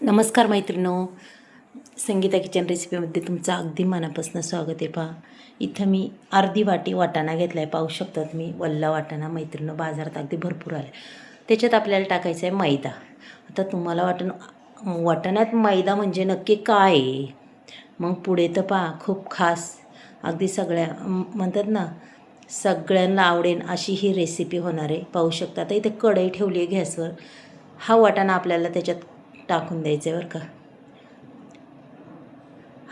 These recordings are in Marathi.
नमस्कार मैत्रिणो. संगीता किचन रेसिपीमध्ये तुमचं अगदी मनापासून स्वागत आहे पहा. इथं मी अर्धी वाटी वाटाणा घेतला आहे पाहू शकता तुम्ही वल्ला वाटाणा मैत्रिणो बाजारात अगदी भरपूर आला त्याच्यात आपल्याला टाकायचं आहे मैदा. आता तुम्हाला वाटण वाटाण्यात मैदा म्हणजे नक्की काय? आहे मग पुढे तर पहा खूप खास अगदी सगळ्या म्हणतात ना सगळ्यांना आवडेल अशी ही रेसिपी होणार आहे. पाहू शकता. तर इथे कढई ठेवली आहे गॅसवर. हा वाटाणा आपल्याला त्याच्यात टाकून द्यायचं आहे बरं का.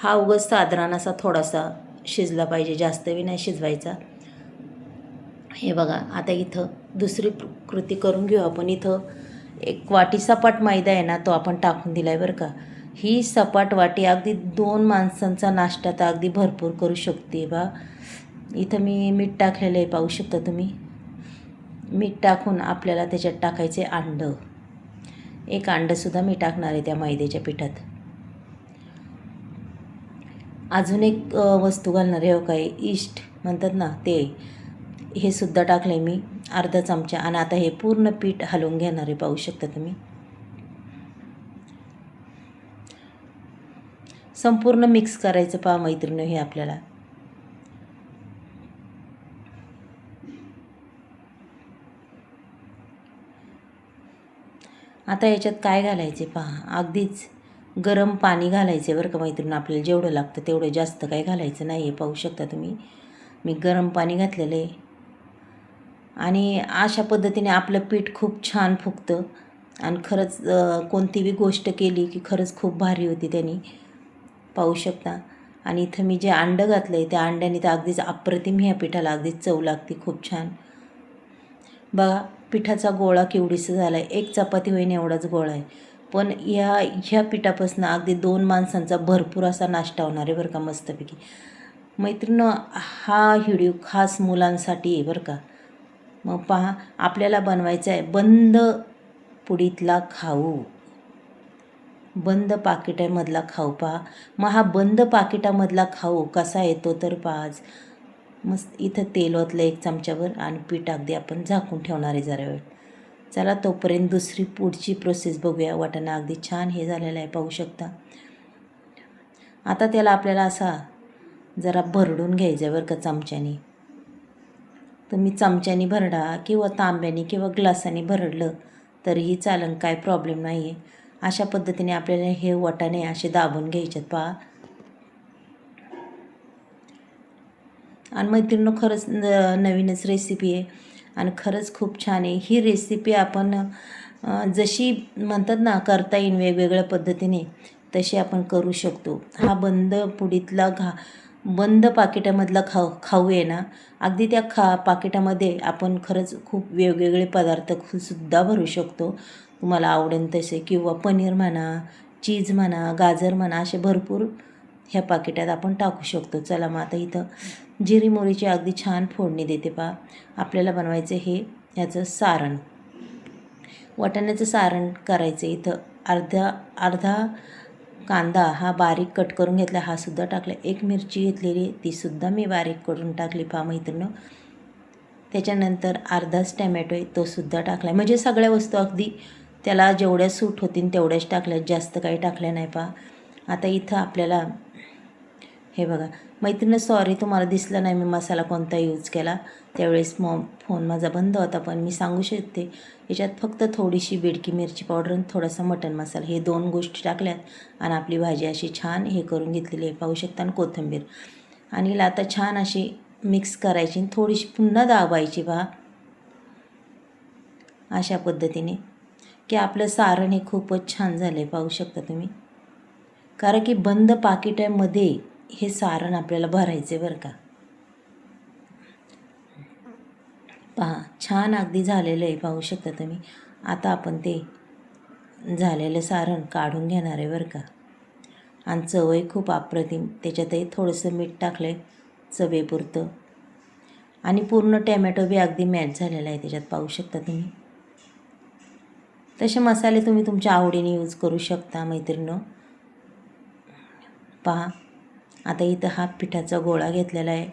हा उगच साधारण असा थोडासा शिजला पाहिजे जास्त बी नाही शिजवायचा. हे बघा आता इथं दुसरी कृती करून घेऊ आपण. इथं एक वाटी सपाट मैदा आहे ना तो आपण टाकून दिला आहे बरं का. ही सपाट वाटी अगदी दोन माणसांचा नाश्ता तर अगदी भरपूर करू शकते बा. इथं मी मीठ टाकलेलं आहे पाहू शकता तुम्ही? मीठ टाकून आपल्याला त्याच्यात टाकायचे अंडं. एक अंडंसुद्धा मी टाकणार आहे त्या मैद्याच्या पिठात. अजून एक वस्तू घालणार आहे हो काय? इष्ट म्हणतात ना ते. हे सुद्धा टाकलं आहे मी अर्धा चमचा. आणि आता हे पूर्ण पीठ हलवून घेणार आहे पाहू शकता तुम्ही. संपूर्ण मिक्स करायचं पहा मैत्रिणी हे आपल्याला. आता याच्यात काय घालायचे पहा. अगदीच गरम पाणी घालायचे बरं का मैत्रीण आपल्याला जेवढं लागतं तेवढं जास्त काही घालायचं नाही आहे पाहू शकता तुम्ही. मी गरम पाणी घातलेलं आहे. आणि अशा पद्धतीने आपलं पीठ खूप छान फुगतं. आणि खरंच कोणती बी गोष्ट केली की खरंच खूप भारी होती त्यांनी. पाहू शकता. आणि इथं मी जे अंडं घातलं आहे त्या अंड्याने तर अगदीच अप्रतिम ह्या पिठाला अगदीच चव लागते खूप छान. बघा पिठाचा गोळा केवढीसा झाला आहे एक चपाती होईन एवढाच गोळा आहे. पण या ह्या पिठापासून अगदी दोन माणसांचा भरपूर असा नाश्ता होणार आहे बरं का मस्तपैकी. मैत्रिणं हा व्हिडिओ खास मुलांसाठी आहे बरं का. मग पहा आपल्याला बनवायचं आहे बंद पुडीतला खाऊ. बंद पाकिटामधला खाऊ पहा. मग हा बंद पाकिटामधला खाऊ कसा येतो तर पहा मस्त इथं तेल ओतलं एक चमच्यावर आणि पीठ अगदी आपण झाकून ठेवणार आहे जरा वेळ. चला तोपर्यंत दुसरी पुढची प्रोसेस बघूया. वाटाणा अगदी छान हे झालेलं आहे पाहू शकता. आता त्याला आपल्याला असा जरा भरडून घ्यायचं बरं का चमच्याने. तुम्ही चमच्याने भरडा किंवा तांब्याने किंवा ग्लासाने भरडलं तरीही चालन काय प्रॉब्लेम नाही आहे अशा पद्धतीने आपल्याला हे वाटाणे असे दाबून घ्यायच्यात पहा. आणि मैत्रिणीनं खरंच न नवीनच रेसिपी आहे. आणि खरंच खूप छान आहे. ही रेसिपी आपण जशी म्हणतात ना करता येईन वेगवेगळ्या पद्धतीने तशी आपण करू शकतो. हा बंद पुडीतला घा बंद पाकिटामधला खाऊ खाऊ आहे ना. अगदी त्या खा पाकिटामध्ये आपण खरंच खूप वेगवेगळे पदार्थ सुद्धा भरू शकतो. तुम्हाला आवडेल तसे किंवा पनीर म्हणा चीज म्हणा गाजर म्हणा असे भरपूर ह्या पाकिटात आपण टाकू शकतो. चला मग आता इथं जिरी मोहरीची अगदी छान फोडणी देते पहा. आपल्याला बनवायचं हे ह्याचं सारण. वाटाण्याचं सारण करायचं इथं. अर्धा अर्धा कांदा हा बारीक कट करून घेतला. हा सुद्धा टाकला. एक मिरची घेतलेली तीसुद्धा मी बारीक करून टाकली पहा मैत्रिणं त्याच्यानंतर अर्धाच टॅमॅटो आहे तो सुद्धा टाकला. आहे म्हणजे सगळ्या वस्तू अगदी त्याला जेवढ्या सूट होतील तेवढ्याच टाकल्या. जास्त काही टाकल्या नाही पहा. आता इथं आपल्याला हे बघा मैत्रिणी सॉरी तुम्हाला दिसलं नाही मी मसाला कोणता यूज केला. त्यावेळेस मग फोन माझा बंद होता पण मी सांगू शकते याच्यात फक्त थोडीशी बेडकी मिरची पावडर आणि थोडासा मटण मसाला. हे दोन गोष्टी टाकल्यात आणि आपली भाजी अशी छान हे करून घेतलेली आहे. पाहू शकता आणि कोथिंबीर. आणि हिला आता छान अशी मिक्स करायची आणि थोडीशी पुन्हा दाबायची पहा. अशा पद्धतीने. की आपलं सारण हे खूपच छान झालं आहे पाहू शकता तुम्ही. कारण की बंद पाकिटामध्ये हे सारण आपल्याला भरायचं आहे बरं का. पहा छान अगदी झालेलं आहे पाहू शकता तुम्ही. आता आपण ते झालेलं सारण काढून घेणार आहे बरं का. आणि चवही खूप अप्रतिम त्याच्यातही थोडंसं मीठ टाकलं आहे चवेपुरतं. आणि पूर्ण टॅमॅटो बी अगदी मॅच झालेला आहे त्याच्यात पाहू शकता तुम्ही. तसे मसाले तुम्ही तुमच्या आवडीने यूज करू शकता मैत्रिणं पहा आता इथं हा पिठाचा गोळा घेतलेला आहे.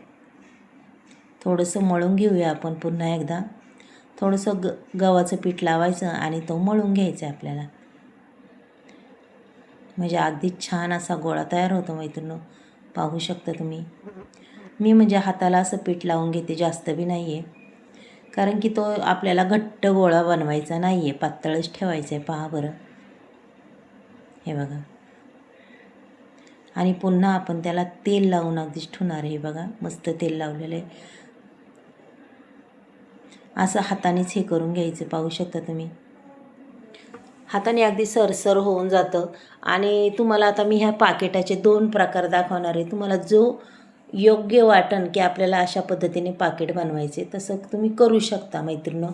थोडंसं मळून घेऊया आपण पुन्हा एकदा. थोडंसं ग गव्हाचं पीठ लावायचं आणि तो मळून घ्यायचा आहे आपल्याला. म्हणजे अगदी छान असा गोळा तयार होतो मैत्रिणी पाहू शकता तुम्ही. मी म्हणजे हाताला असं पीठ लावून घेते जास्त बी नाही आहे कारण की तो आपल्याला घट्ट गोळा बनवायचा नाही आहे पातळच ठेवायचं आहे. पहा बरं. हे बघा. आणि पुन्हा आपण त्याला तेल लावून अगदीच ठेवणार आहे बघा मस्त तेल लावलेलं आहे. असं हातानेच हे करून घ्यायचं पाहू शकता तुम्ही. हाताने अगदी सरसर होऊन जातं. आणि तुम्हाला आता मी ह्या पाकिटाचे दोन प्रकार दाखवणार आहे. तुम्हाला जो योग्य वाटण की आपल्याला अशा पद्धतीने पाकिट बनवायचे तसं तुम्ही करू शकता मैत्रिणं.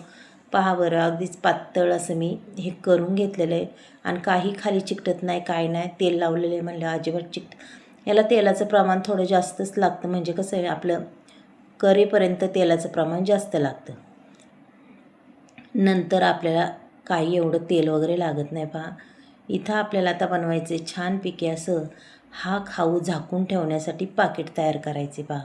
पहा बरं अगदीच पातळ असं मी हे करून घेतलेलं आहे. आणि काही खाली चिकटत नाही काय नाही. तेल लावलेलं आहे म्हणलं अजिबात चिकट. याला तेलाचं प्रमाण थोडं जास्तच लागतं. म्हणजे कसं आहे आपलं करेपर्यंत तेलाचं प्रमाण जास्त लागतं. नंतर आपल्याला काही एवढं तेल वगैरे लागत नाही पहा. इथं आपल्याला आता बनवायचे छानपैकी असं हा खाऊ झाकून ठेवण्यासाठी पाकिट तयार करायचे पहा.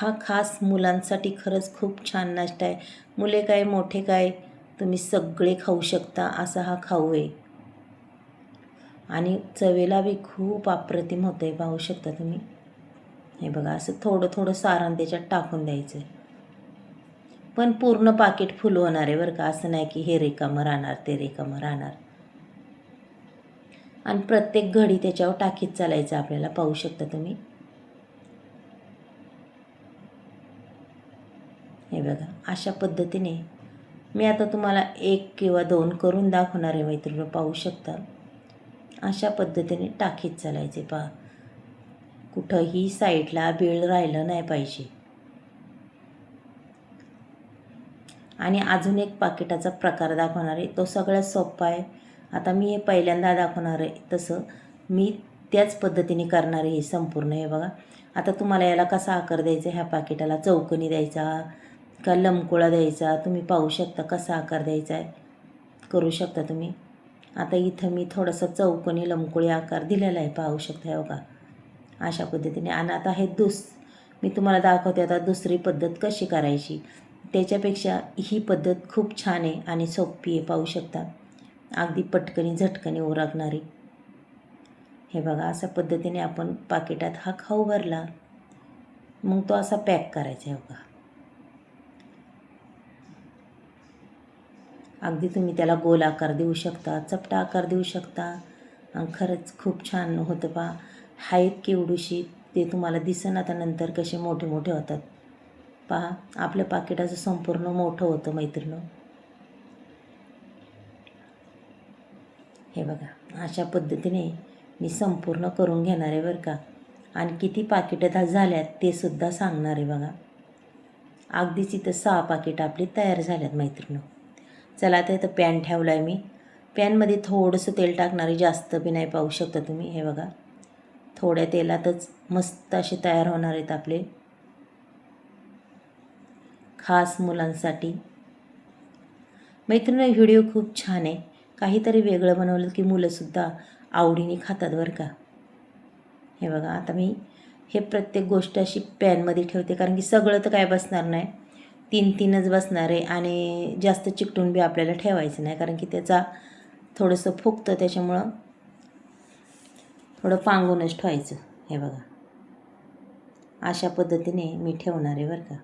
हा खास मुलांसाठी खरंच खूप छान नाश्ता आहे. मुले काय मोठे काय तुम्ही सगळे खाऊ शकता असा हा खाऊ आहे. आणि चवेला बी खूप अप्रतिम होतं आहे पाहू शकता तुम्ही. हे बघा असं थोडं थोडं सारण त्याच्यात टाकून द्यायचं. आहे पण पूर्ण पाकिट फुल होणार आहे बरं का असं नाही की हे रिकामं राहणार ते रिकामं राहणार. आणि प्रत्येक घडी त्याच्यावर टाकीत चालायचं आपल्याला पाहू शकता तुम्ही. हे बघा अशा पद्धतीने मी आता तुम्हाला एक किंवा दोन करून दाखवणार आहे मैत्रिणी पाहू शकता. अशा पद्धतीने टाकीत चालायचे पहा. कुठंही साईडला बिळ राहिलं नाही पाहिजे. आणि अजून एक पाकिटाचा प्रकार दाखवणार आहे. तो सगळ्यात सोपा आहे. आता मी हे पहिल्यांदा दाखवणार आहे. तसं मी त्याच पद्धतीने करणार आहे हे संपूर्ण हे बघा. आता तुम्हाला याला कसा आकार द्यायचा ह्या पाकिटाला चौकनी द्यायचा. का लमकुळा द्यायचा? तुम्ही पाहू शकता कसा आकार द्यायचा आहे. करू शकता तुम्ही. आता इथं मी थोडासा चौकनी लमकुळी आकार दिलेला आहे. पाहू शकता हे का अशा पद्धतीने. आणि आता हे दुस मी तुम्हाला दाखवते आता दुसरी पद्धत कशी करायची. त्याच्यापेक्षा ही पद्धत खूप छान आहे आणि सोपी आहे. पाहू शकता. अगदी पटकनी झटकनी ओरगणारी हे बघा अशा पद्धतीने आपण पाकिटात हा खाऊ भरला. मग तो असा पॅक करायचा आहे बघा. अगदी तुम्ही त्याला गोल आकार देऊ शकता चपटा आकार देऊ शकता. आणि खरंच खूप छान होतं पा हाईत केवडूशी ते तुम्हाला दिसेन आता नंतर कसे मोठे मोठे होतात. पहा आपल्या पाकिटाचं संपूर्ण मोठं होतं मैत्रिणी हे बघा अशा पद्धतीने मी संपूर्ण करून घेणार आहे बरं का. आणि किती पाकिटं दा झाल्यात ते सुद्धा सांगणार आहे बघा. अगदीच इथं सहा पाकिटं आपली तयार झाल्यात मैत्रिणी चला आता इथं पॅन ठेवला आहे मी. पॅनमध्ये थोडंसं तेल टाकणारे जास्त बी नाही पाहू शकता तुम्ही हे बघा. थोड्या तेलातच मस्त असे तयार होणार आहेत आपले. खास मुलांसाठी. मैत्रिणी व्हिडिओ खूप छान आहे. काहीतरी वेगळं बनवलं की मुलंसुद्धा आवडीने खातात बरं का. हे बघा आता मी हे प्रत्येक गोष्ट अशी पॅनमध्ये ठेवते कारण की सगळं तर काय बसणार नाही. तीन तीनच बसणार आहे आणि जास्त चिकटून बी आपल्याला ठेवायचं नाही कारण की त्याचा थोडंसं फुगतं त्याच्यामुळं थोडं पांगूनच ठेवायचं. हे बघा. अशा पद्धतीने मी ठेवणार आहे बरं का.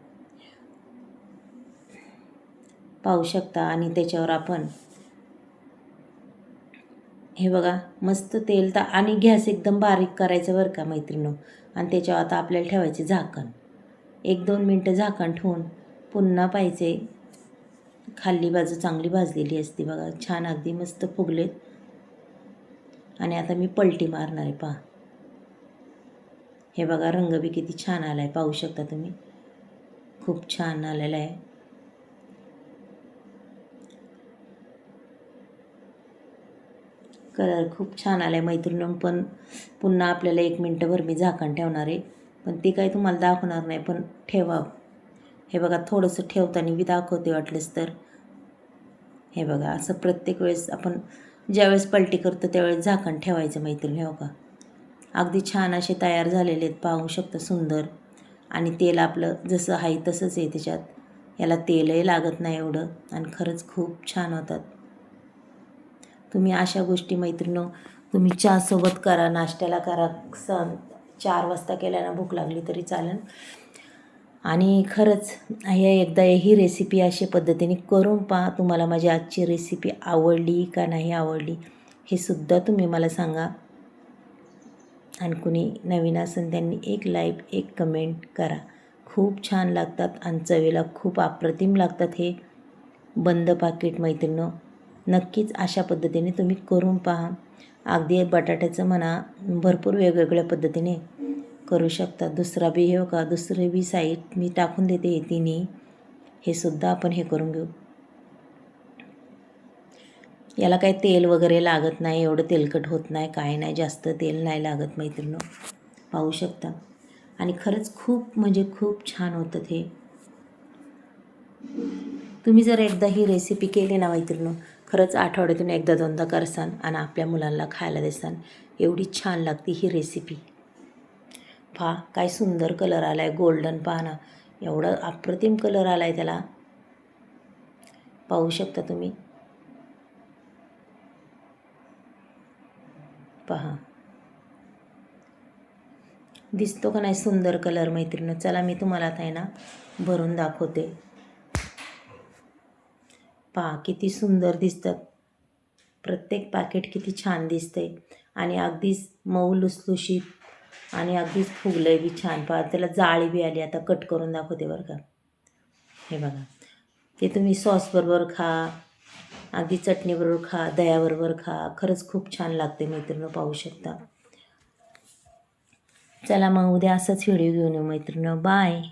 पाहू शकता आणि त्याच्यावर आपण हे बघा मस्त तेल तर आणि गॅस एकदम बारीक करायचं बरं का मैत्रिणो आणि त्याच्यावर आता आपल्याला ठेवायचे झाकण. एक दोन मिनटं झाकण ठेवून पुन्हा पाहिजे. खाल्ली बाजू चांगली भाजलेली असते बघा. छान अगदी मस्त फुगलेत. आणि आता मी पलटी मारणार आहे पहा. हे बघा रंग बी किती छान आला आहे पाहू शकता तुम्ही? खूप छान आलेला आहे. कलर खूप छान आला आहे मैत्रिणी पण पुन्हा आपल्याला एक मिनटंभर मी झाकण ठेवणार आहे. पण ते काही तुम्हाला दाखवणार नाही पण ठेवा हे बघा थोडंसं ठेवताना मी दाखवते वाटलेस तर. हे बघा असं प्रत्येक वेळेस आपण ज्यावेळेस पलटी करतो त्यावेळेस झाकण ठेवायचं मैत्रिणी हो का? अगदी छान असे तयार झालेले आहेत पाहू शकता सुंदर. आणि तेल आपलं जसं आहे तसंच आहे त्याच्यात. याला तेलही लागत नाही एवढं आणि खरंच खूप छान होतात. तुम्ही अशा गोष्टी मैत्रिणं तुम्ही चहासोबत करा नाश्त्याला करा. सण चार वाजता केल्यानं भूक लागली तरी चालेल. आणि खरंच हे एकदा ही रेसिपी अशा पद्धतीने करून पहा तुम्हाला माझी आजची रेसिपी आवडली का नाही आवडली हे सुद्धा तुम्ही मला सांगा. आणि कुणी नवीन असेल त्यांनी एक लाईक एक कमेंट करा. खूप छान लागतात आणि चवीला खूप अप्रतिम लागतात हे बंद पाकिट मैत्रिणं नक्कीच अशा पद्धतीने तुम्ही करून पहा. अगदी बटाट्याचं म्हणा भरपूर वेगवेगळ्या पद्धतीने करू शकता. दुसरा बी हे का दुसरे बी साईड मी टाकून देते हे तिन्ही हे सुद्धा आपण हे करून घेऊ. याला काही तेल वगैरे लागत नाही एवढं तेलकट होत नाही काय नाही जास्त तेल नाही लागत मैत्रिणं. पाहू शकता. आणि खरंच खूप म्हणजे खूप छान होतं ते. तुम्ही जर एकदा ही रेसिपी केली ना मैत्रिणं खरंच आठवड्यातून एकदा दोनदा करसान आणि आपल्या मुलांना खायला देसान. एवढी छान लागते ही रेसिपी पहा काय सुंदर कलर आला आहे गोल्डन पहा ना. एवढं अप्रतिम कलर आला आहे त्याला. पाहू शकता तुम्ही? पहा. दिसतो का नाही सुंदर कलर मैत्रिणी? चला मी तुम्हाला आता आहे ना भरून दाखवते. पहा किती सुंदर दिसतात. प्रत्येक पॅकेट किती छान दिसते आणि अगदीच मऊ लुसलुशीत आणि अगदीच फुगलं बी छान. पहा त्याला जाळी बी आली. आता कट करून दाखवते बरं का. हे बघा. ते तुम्ही सॉसबरोबर खा. अगदी चटणीबरोबर खा. दह्याबरोबर खा. खरंच खूप छान लागते मैत्रिणं पाहू शकता. चला मग उद्या असंच व्हिडिओ घेऊन येऊ मैत्रिणं बाय